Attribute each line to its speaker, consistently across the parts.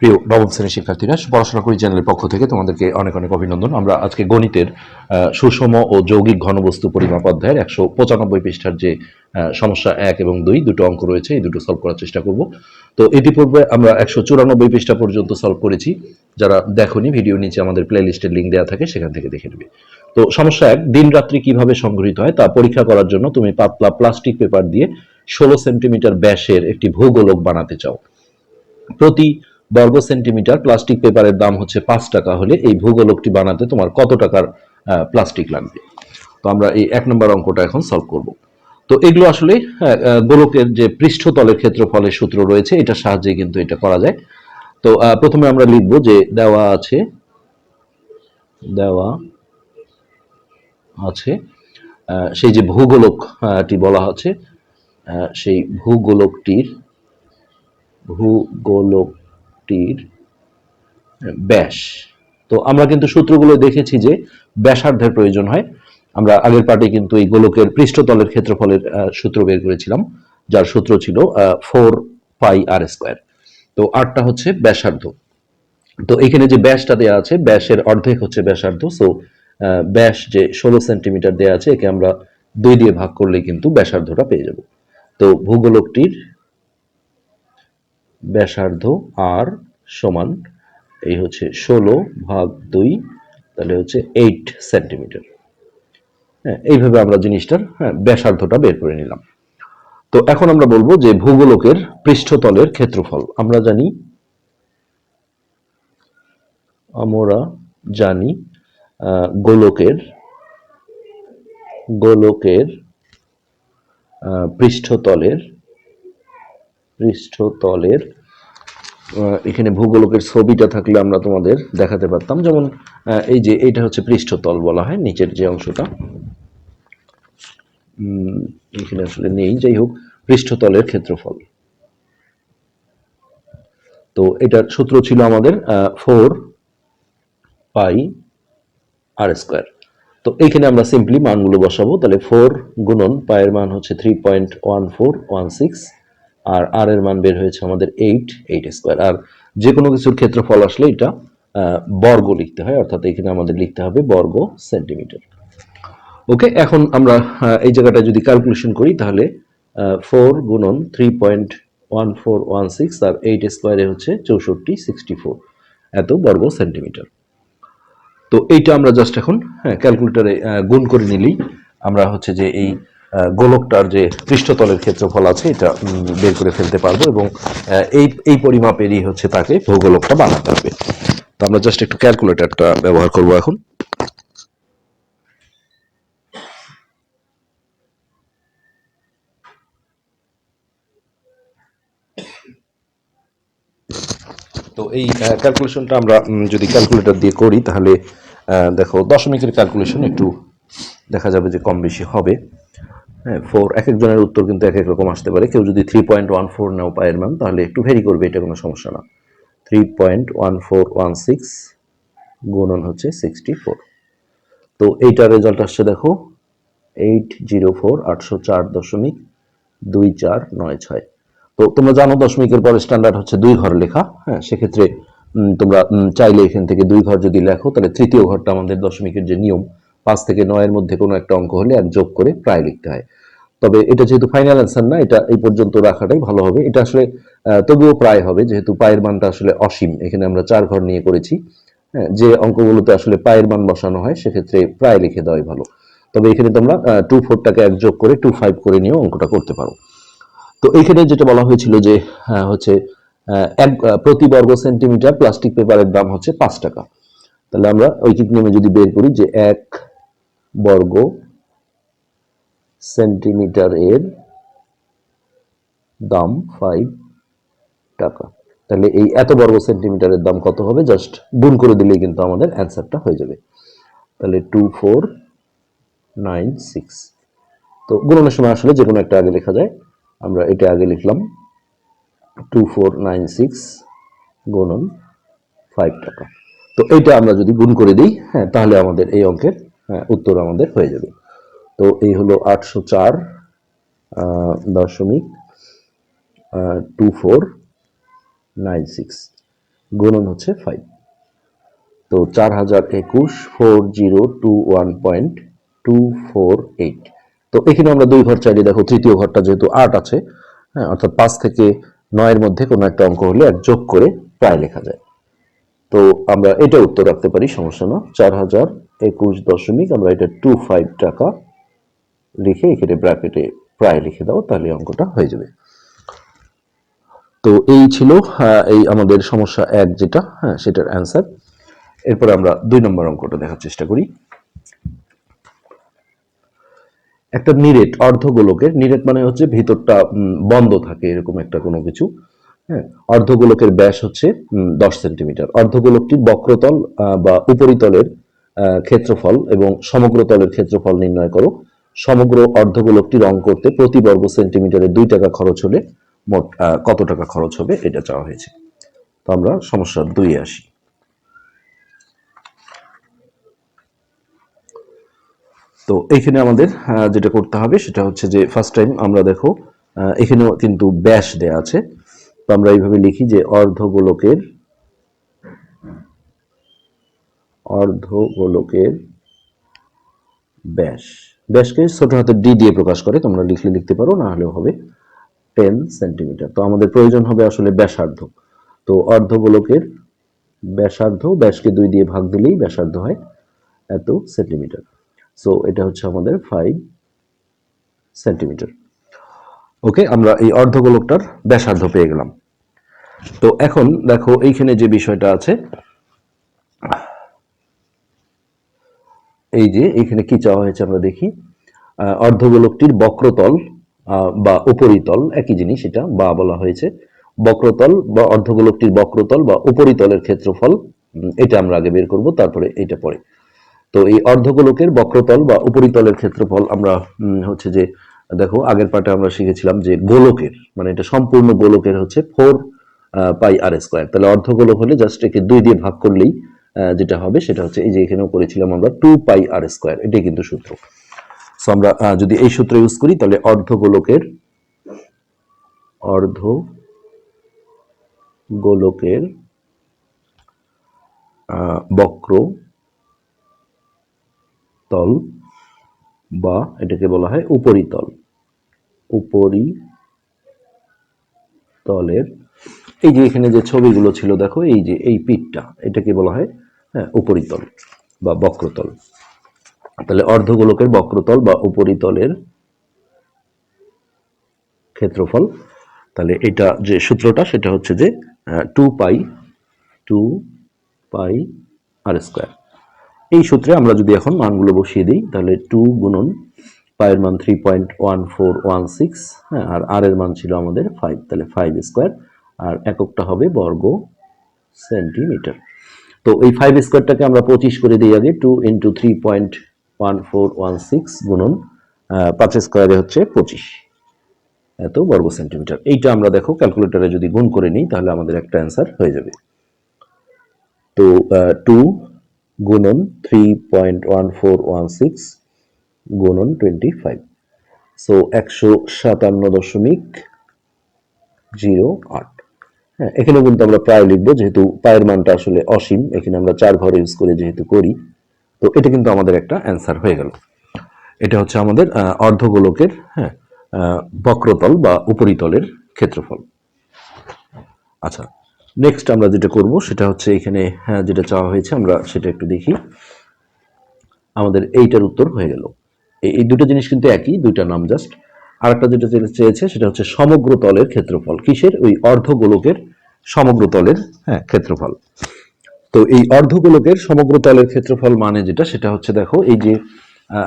Speaker 1: প্রিয় নবম শ্রেণির শিক্ষার্থীরা, পড়াশোনা করি চ্যানেলের পক্ষ থেকে তোমাদেরকে অনেক অনেক অভিনন্দন। আমরা আজকে গণিতের সুষম ও যৌগিক ঘনবস্তু পরিমাপ অধ্যায়ের একশো পঁচানব্বই পৃষ্ঠার যে সমস্যা এক এবং দুই, দুটো অঙ্ক রয়েছে, এই দুটো সলভ করার চেষ্টা করব। তো ইতিপূর্বে আমরা একশো চুরানব্বই পৃষ্ঠা পর্যন্ত সলভ করেছি। যারা দেখোনি ভিডিও নিচে আমাদের প্লে লিস্টের লিঙ্ক দেওয়া থাকে, সেখান থেকে দেখে নেবে। তো সমস্যা এক, দিন রাত্রি কীভাবে সংগৃহীত হয় তা পরীক্ষা করার জন্য তুমি পাতলা প্লাস্টিক পেপার দিয়ে ষোলো সেন্টিমিটার ব্যাসের একটি ভূগোলক বানাতে চাও। প্রতি বর্গ সেন্টিমিটার প্লাস্টিক পেপারের দাম হচ্ছে পাঁচ টাকা হলে এই ভূগোলকটি বানাতে তোমার কত টাকার প্লাস্টিক লাগবে? তো আমরা এই এক নম্বর অঙ্কটা এখন সলভ করব। তো এগুলো আসলে গোলকের যে পৃষ্ঠতলের ক্ষেত্রফলের সূত্র রয়েছে, এটার সাহায্যে কিন্তু এটা করা যায়। তো প্রথমে আমরা লিখব যে দেওয়া আছে দেওয়া আছে সেই যে ভূগোলকটি বলা হচ্ছে সেই ভূগোলকটির ভূগোলকটির ব্যাস। তো আমরা কিন্তু সূত্রগুলো দেখেছি যে ব্যাসার্ধের প্রয়োজন হয়। আমরা আগের পার্টে কিন্তু এই গোলকের পৃষ্ঠতলের ক্ষেত্রফলের সূত্র বের করেছিলাম, যার সূত্র ছিল ফোর পাই আর স্কোয়ার। তো আরটা হচ্ছে ব্যাসার্ধ। তো এখানে যে ব্যাসটা দেওয়া আছে, ব্যাসের অর্ধেক হচ্ছে ব্যাসার্ধ। সো ব্যাস যে ষোলো সেন্টিমিটার দেওয়া আছে, একে আমরা দুই দিয়ে ভাগ করলে কিন্তু ব্যাসার্ধটা পেয়ে যাব। তো ভূগোলকটির ব্যাসার্ধ আর সমান, এই হচ্ছে ষোলো ভাগ দুই, তাহলে হচ্ছে এইট সেন্টিমিটার হ্যাঁ এইভাবে আমরা জিনিসটার হ্যাঁ ব্যাসার্ধটা বের করে নিলাম। তো এখন আমরা বলব যে ভূগোলকের পৃষ্ঠতলের ক্ষেত্রফল। আমরা জানি আমরা জানি গোলকের গোলকের পৃষ্ঠতলের পৃষ্ঠতলের এখানে ভূগোলকের ছবিটা থাকলে আমরা তোমাদের দেখাতে পারতাম। যেমন এই যে এইটা হচ্ছে পৃষ্ঠতল বলা হয় নিচের যে অংশটা। এখানে আসলে নেই। যাই হোক, পৃষ্ঠতলের ক্ষেত্রফল। তো এটার সূত্র ছিল আমাদের ফোর পাই আর স্কোয়ার। তো এইখানে আমরা সিম্পলি মানগুলো বসাবো। তাহলে ফোর গুণন পায়ের মান হচ্ছে three point one four one six. আর আর এর মান বের হয়েছে আমাদের এইট এইট স্কোয়ার আর যে কোনো কিছুর ক্ষেত্রফল আসলে এটা বর্গ লিখতে হয়, অর্থাৎ এখানে আমাদের লিখতে হবে বর্গ সেন্টিমিটার ওকে, এখন আমরা এই জায়গাটা যদি ক্যালকুলেশন করি তাহলে ফোর গুণন three point one four one six r eight স্কোয়ারে হচ্ছে চৌষট্টি সিক্সটি ফোর এত বর্গ সেন্টিমিটার তো এইটা আমরা জাস্ট এখন হ্যাঁ ক্যালকুলেটারে গুণ করে নিলেই আমরা হচ্ছে যে এই গোলকটার যে পৃষ্ঠতলের ক্ষেত্রফল আছে, এটা বের করে ফেলতে পারব এবং এই এই পরিমাপেরই হচ্ছে তাকে ভূগোলকটা বানাতে হবে। তো আমরা জাস্ট একটু ক্যালকুলেটরটা ব্যবহার করব এখন। তো এই ক্যালকুলেশনটা আমরা যদি ক্যালকুলেটর দিয়ে করি, তাহলে দেখো, দশমিকের ক্যালকুলেশন একটু দেখা যাবে যে কম বেশি হবে। হ্যাঁ ফোর এক একজনের উত্তর কিন্তু এক এক রকম আসতে পারে। কেউ যদি থ্রি পয়েন্ট ওয়ান ফোর নাও পায়ের মান তাহলে একটু ভেরি করবে, এটা কোনো সমস্যা না। Three point one four one six গুণন হচ্ছে সিক্সটি ফোর তো এইটার রেজাল্ট আসছে দেখো এইট জিরো ফোর আটশো চার দশমিক দুই চার নয় ছয়। তো তোমরা জানো দশমিকের পরে স্ট্যান্ডার্ড হচ্ছে দুই ঘর লেখা হ্যাঁ সেক্ষেত্রে তোমরা চাইলে এখান থেকে দুই ঘর যদি লেখো, তাহলে তৃতীয় ঘরটা আমাদের দশমিকের যে নিয়ম পাঁচ থেকে নয়ের মধ্যে কোনো একটা অঙ্ক হলে এক যোগ করে প্রায় লিখতে হয়। তবে এটা যেহেতু ফাইনাল অ্যান্সার না, এটা এই পর্যন্ত রাখাটাই ভালো হবে। এটা আসলে তবুও প্রায় হবে, যেহেতু পায়ের মানটা আসলে অসীম। এখানে আমরা চার ঘর নিয়ে করেছি। হ্যাঁ যে অঙ্কগুলোতে আসলে পায়ের মান বসানো হয়, সেক্ষেত্রে প্রায় লিখে দেওয়াই ভালো। তবে এখানে তোমরা টু ফোরটাকে এক যোগ করে টু ফাইভ করে নিয়েও অঙ্কটা করতে পারো। তো এখানে যেটা বলা হয়েছিল যে হচ্ছে এক প্রতি বর্গ সেন্টিমিটার প্লাস্টিক পেপারের দাম হচ্ছে পাঁচ টাকা। তাহলে আমরা ঐকিক নিয়মে যদি বের করি যে এক বর্গ সেন্টিমিটারের দাম ফাইভ টাকা। তাহলে এই এত বর্গ সেন্টিমিটারের দাম কত হবে? জাস্ট গুণ করে দিলেই কিন্তু আমাদের অ্যান্সারটা হয়ে যাবে। তাহলে টু ফোর নাইন সিক্স তো গুণনের সময় আসলে যে কোনো একটা আগে লেখা যায়। আমরা এটা আগে লিখলাম। টু ফোর নাইন সিক্স গুণন ফাইভ টাকা। তো এইটা আমরা যদি গুণ করে দিই হ্যাঁ তাহলে আমাদের এই অঙ্কের উত্তর আমাদের হয়ে যাবে। তো এই হলো আটশো চার দশমিক টু ফোর, নাইন সিক্স। গুণন হচ্ছে ফাইভ তো চার হাজার একুশ four zero two one point two four eight তো এখানে আমরা দুই ঘর চাইলে, দেখো তৃতীয় ঘরটা যেহেতু আট আছে হ্যাঁ অর্থাৎ পাঁচ থেকে নয়ের মধ্যে কোনো একটা অঙ্ক হলে এক যোগ করে প্রায় লেখা যায়। তো আমরা এটা উত্তর রাখতে পারি, সমস্যা না। চার হাজার একুশ দশমিক আমরা এটা টু ফাইভ টাকা লিখে এখানে ব্র্যাকেটে প্রায় লিখে দাও তাহলে অঙ্কটা হয়ে যাবে। তো এই ছিল এই আমাদের সমস্যা এক যেটা হ্যাঁ সেটার অ্যান্সার এরপর আমরা দুই নম্বর অঙ্কটা দেখার চেষ্টা করি। একটা নিরেট অর্ধগোলকের নিরেট মানে হচ্ছে ভিতরটা বন্ধ থাকে এরকম একটা কোনো কিছু হ্যাঁ অর্ধগোলকের ব্যাস হচ্ছে দশ সেন্টিমিটার। অর্ধগোলকটির বক্রতল আহ, বা উপরিতলের ক্ষেত্রফল এবং সমগ্র তলের ক্ষেত্রফল নির্ণয় করো। সমগ্র অর্ধগোলকটি রং করতে প্রতি বর্গ সেন্টিমিটারে দুই টাকা খরচ হলে মোট কত টাকা খরচ হবে এটা চাওয়া হয়েছে। তো আমরা সমস্যা দুই আসি। তো এইখানে আমাদের যেটা করতে হবে সেটা হচ্ছে যে ফার্স্ট টাইম আমরা দেখো এখানেও কিন্তু ব্যাস দেয়া আছে। তো আমরা এইভাবে লিখি যে অর্ধগোলকের অর্ধগোলকের ব্যাস। ব্যাসকে ছোট হাতের ডি দিয়ে প্রকাশ করে তোমরা লিখলে লিখতে পারো, না হলেও হবে টেন সেন্টিমিটার। তো আমাদের প্রয়োজন হবে আসলে ব্যাসার্ধ। তো অর্ধগোলকের ব্যাসার্ধ, ব্যাসকে দুই দিয়ে ভাগ দিলেই ব্যাসার্ধ হয় এত সেন্টিমিটার। সো এটা হচ্ছে আমাদের ফাইভ সেন্টিমিটার। ওকে আমরা এই অর্ধগোলকটার ব্যাসার্ধ পেয়ে গেলাম। তো এখন দেখো, এইখানে যে বিষয়টা আছে এই যে এখানে কি চাওয়া হয়েছে আমরা দেখি অর্ধগোলকটির বক্রতল বা উপরিতল, একই জিনিস এটা, বা বলা হয়েছে। বক্রতল বা অর্ধগোলকটির বক্রতল বা উপরিতলের ক্ষেত্রফল এটা আমরা আগে বের করব, তারপরে এটা পরে। তো এই অর্ধগোলকের বক্রতল বা উপরিতলের ক্ষেত্রফল আমরা হচ্ছে যে, দেখো, আগের পাঠে আমরা শিখেছিলাম যে গোলকের মানে এটা সম্পূর্ণ গোলকের হচ্ছে ফোর পাই আর স্কোয়ার। তাহলে অর্ধগোলক হলে জাস্ট একে দুই দিয়ে ভাগ করলেই যেটা হবে সেটা হচ্ছে এই যে এখানেও করেছিলাম আমরা টু পাই আর স্কোয়ার এটাই কিন্তু সূত্র। সো আমরা যদি এই সূত্র ইউজ করি, তাহলে অর্ধগোলকের অর্ধ গোলকের বক্র তল বা এটাকে বলা হয় উপরিতল। উপরি তলের এই যে এখানে যে ছবিগুলো ছিল, দেখো, এই যে, এই পিঠটা, এটাকে বলা হয় হ্যাঁ উপরিতল বা বক্রতল। তাহলে অর্ধগোলকের বক্রতল বা উপরিতলের ক্ষেত্রফল, তাহলে এটা যে সূত্রটা, সেটা হচ্ছে যে two pi two pi r square এই সূত্রে আমরা যদি এখন মানগুলো বসিয়ে দিই, তাহলে টু গুণন পায়ের মান three point one four one six হ্যাঁ আর আর এর মান ছিল আমাদের ফাইভ তাহলে ফাইভ স্কোয়ার আর এককটা হবে বর্গ সেন্টিমিটার তো এই ফাইভ স্কোয়ারটাকে আমরা পঁচিশ করে দিই আগে two into three point one four one six গুণন পাঁচ স্কোয়ারে হচ্ছে পঁচিশ। এত বর্গ সেন্টিমিটার এইটা আমরা দেখো ক্যালকুলেটরে যদি গুণ করে নিই, তাহলে আমাদের একটা অ্যান্সার হয়ে যাবে। তো টু গুণন three point one four one six গুণন টোয়েন্টি ফাইভ সো একশো সাতান্ন দশমিক জিরো আট। হ্যাঁ এখানে কিন্তু আমরা প্রায় লিখব যেহেতু পায়ের মানটা আসলে অসীম এখানে আমরা চার ঘর ইউজ করে যেহেতু করি তো এটা কিন্তু আমাদের একটা অ্যান্সার হয়ে গেল। এটা হচ্ছে আমাদের অর্ধগোলকের হ্যাঁ বক্রতল বা উপরিতলের ক্ষেত্রফল। আচ্ছা নেক্সট আমরা যেটা করব সেটা হচ্ছে এখানে হ্যাঁ, যেটা চাওয়া হয়েছে আমরা সেটা একটু দেখি। আমাদের এইটার উত্তর হয়ে গেল। এই দুটো জিনিস কিন্তু একই দুইটা নাম জাস্ট আর একটা যেটা চেয়েছে, সেটা হচ্ছে সমগ্র তলের ক্ষেত্রফল। কিসের? ওই অর্ধগোলকের সমগ্র তলের হ্যাঁ ক্ষেত্রফল। তো এই অর্ধগোলকের সমগ্র তলের ক্ষেত্রফল মানে যেটা, সেটা হচ্ছে দেখো, এই যে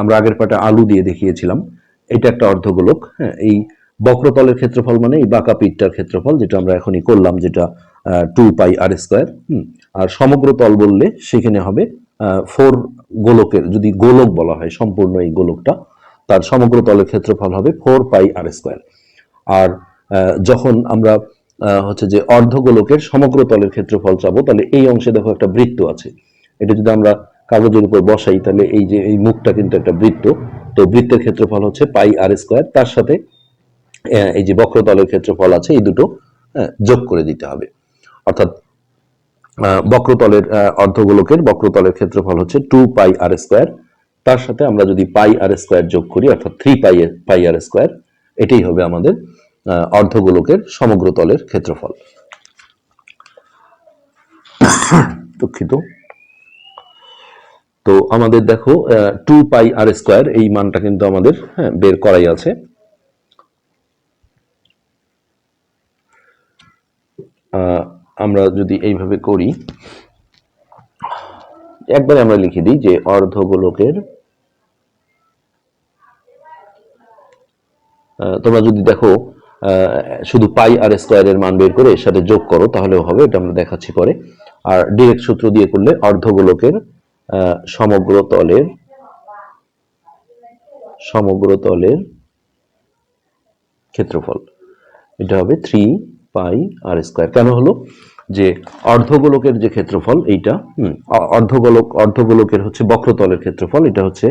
Speaker 1: আমরা আগের পাটে আলু দিয়ে দেখিয়েছিলাম, এটা একটা অর্ধগোলক হ্যাঁ এই বক্রতলের ক্ষেত্রফল মানে এই বাঁকা পিঠটার ক্ষেত্রফল, যেটা আমরা এখনই করলাম, যেটা টু পাই আর স্কোয়ার আর সমগ্র তল বললে সেখানে হবে ফোর গোলকের, যদি গোলক বলা হয়, সম্পূর্ণ এই গোলকটা তার সমগ্র তলের ক্ষেত্রফল হবে ফোর পাই আর স্কোয়ার আর যখন আমরা হচ্ছে যে অর্ধগোলকের সমগ্র তলের ক্ষেত্রফল চাবো তাহলে এই অংশে দেখো একটা বৃত্ত আছে। এটা যদি আমরা কাগজের উপর বসাই তাহলে এই যে এই মুখটা কিন্তু একটা বৃত্ত। তো বৃত্তের ক্ষেত্রফল হচ্ছে পাই আর স্কোয়ার তার সাথে এই যে বক্রতলের ক্ষেত্রফল আছে এই দুটো আহ, যোগ করে দিতে হবে। অর্থাৎ বক্রতলের অর্ধগোলকের বক্রতলের ক্ষেত্রফল হচ্ছে টু পাই আর স্কোয়ার তার সাথে আমরা যদি পাই আর স্কোয়ার যোগ করি, অর্থাৎ থ্রি পাই পাই আর স্কোয়ার, এটাই হবে আমাদের অর্ধগোলকের সমগ্র তলের ক্ষেত্রফল। দুঃখিত। তো আমাদের দেখো টু পাই আর স্কোয়ার, এই মানটা কিন্তু আমাদের হ্যাঁ বের করাই আছে। আমরা যদি এইভাবে করি, একবারে আমরা লিখে দিই যে অর্ধগোলকের তোমরা যদি দেখো শুধু পাই আর স্কোয়ারের মান বের করে এর সাথে যোগ করো, তাহলেও হবে, এটা আমরা দেখাচ্ছি পরে। আর ডিরেক্ট সূত্র দিয়ে করলে অর্ধগোলকের সমগ্র তলের সমগ্র তলের ক্ষেত্রফল। এটা হবে থ্রি পাই আর স্কোয়ার কেন হলো? যে অর্ধগোলকের যে ক্ষেত্রফল, এইটা অর্ধগোলক, অর্ধগোলকের হচ্ছে বক্রতলের ক্ষেত্রফল, এটা হচ্ছে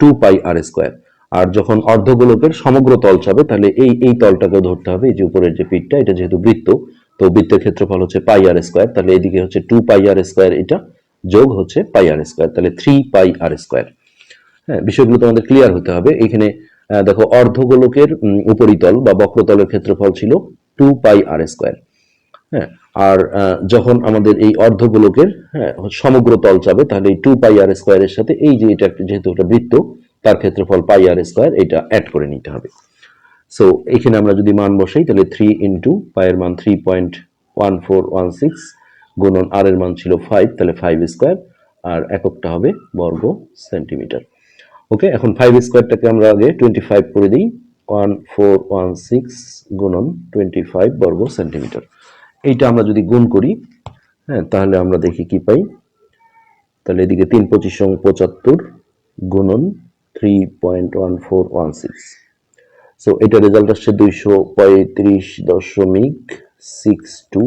Speaker 1: টু পাই আর স্কোয়ার আর যখন অর্ধগোলকের সমগ্র তল চাবে তাহলে এই এই তলটাকে ধরতে হবে। এই যে উপরের যে পিঠটা, এটা যেহেতু বৃত্ত, তো বৃত্তের ক্ষেত্রফল হচ্ছে পাই আর স্কোয়ার। তাহলে এদিকে হচ্ছে টু পাই আর স্কোয়ার, এটা যোগ হচ্ছে পাই আর স্কোয়ার। তাহলে থ্রি পাই আর স্কোয়ার। হ্যাঁ বিষয়গুলো তোমাদের ক্লিয়ার হতে হবে। এখানে দেখো অর্ধগোলকের উপরিতল বা বক্রতলের ক্ষেত্রফল ছিল টু পাই আর স্কোয়ার। হ্যাঁ আর যখন আমাদের এই অর্ধগোলকের হ্যাঁ সমগ্র তল চাবে তাহলে এই টু পাই আর স্কোয়ারের সাথে এই যে এটা, যেহেতু একটা বৃত্ত তার ক্ষেত্রফল পাই আর স্কোয়ার এটা অ্যাড করে নিতে হবে। সো এখানে আমরা যদি মান বসাই, তাহলে থ্রি ইন্টু পায়ের মান three point one four one six গুণন আর এর মান ছিল ফাইভ তাহলে ফাইভ স্কোয়ার আর এককটা হবে বর্গ সেন্টিমিটার ওকে এখন ফাইভ স্কোয়ারটাকে আমরা আগে টোয়েন্টি ফাইভ করে দিই ওয়ান ফোর ওয়ান সিক্স গুণন টোয়েন্টি ফাইভ বর্গ সেন্টিমিটার এইটা আমরা যদি গুণ করি হ্যাঁ তাহলে আমরা দেখি কি পাই? তাহলে এদিকে তিন পঁচিশ পঁচাত্তর গুণন three point one four one six so এটা রেজাল্ট আসছে দুইশো পঁয়ত্রিশ দশমিক সিক্স টু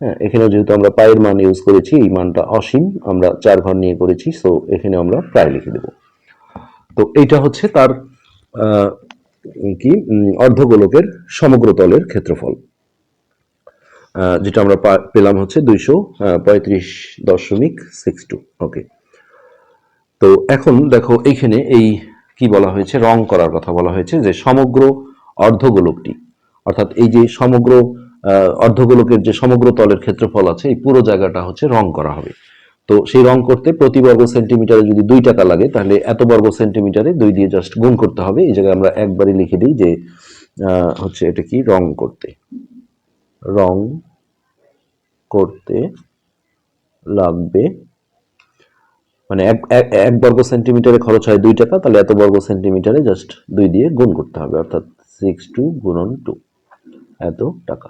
Speaker 1: হ্যাঁ এখানে যেহেতু আমরা পায়ের মান ইউজ করেছি, এই মানটা অসীম, আমরা চার ঘর নিয়ে করেছি সো এখানে আমরা প্রায় লিখে দেব। তো এইটা হচ্ছে তার কি অর্ধগোলকের সমগ্র তলের ক্ষেত্রফল। যেটা আমরা পেলাম হচ্ছে দুইশো পঁয়ত্রিশ দশমিক সিক্স টু ওকে তো এখন দেখো এইখানে এই কি বলা হয়েছে? রং করার কথা বলা হয়েছে যে সমগ্র অর্ধগোলকটি, অর্থাৎ এই যে সমগ্র অর্ধগোলকের যে সমগ্র তলের ক্ষেত্রফল আছে, এই পুরো জায়গাটা হচ্ছে রং করা হবে। তো সেই রং করতে প্রতি বর্গ সেন্টিমিটারে যদি দুই টাকা লাগে, তাহলে এত বর্গ সেন্টিমিটারে দুই দিয়ে জাস্ট গুণ করতে হবে। এই জায়গায় আমরা একবারই লিখে দিই যে হচ্ছে এটা কি? রং করতে। রং করতে লাগবে মানে এক, এক- বর্গ সেন্টিমিটারে খরচ হয় দুই টাকা, তাহলে এত বর্গ সেন্টিমিটারে জাস্ট দুই দিয়ে গুণ করতে হবে, অর্থাৎ সিক্স টু গুণন টু এত টাকা।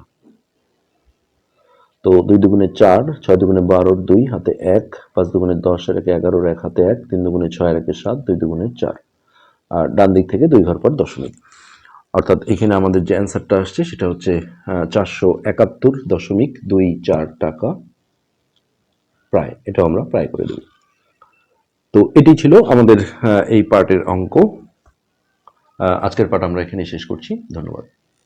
Speaker 1: তো দুই দুগুণে চার, ছয় দুগুণে বারোর দুই হাতে এক, পাঁচ দুগুণে দশ আর একে এগারোর এক হাতে এক, তিন দুগুণে ছয় আর একে সাত, দুই দুগুণে চার। আর ডান দিক থেকে দুই ঘর পর দশমিক। অর্থাৎ এখানে আমাদের যে অ্যান্সারটা আসছে, সেটা হচ্ছে চারশো একাত্তর দশমিক দুই চার টাকা প্রায় এটা আমরা প্রায় করে দেব। তো এটি ছিল আমাদের এই পার্টের অঙ্ক। আজকের পাঠ আমরা এখানে শেষ করছি। ধন্যবাদ।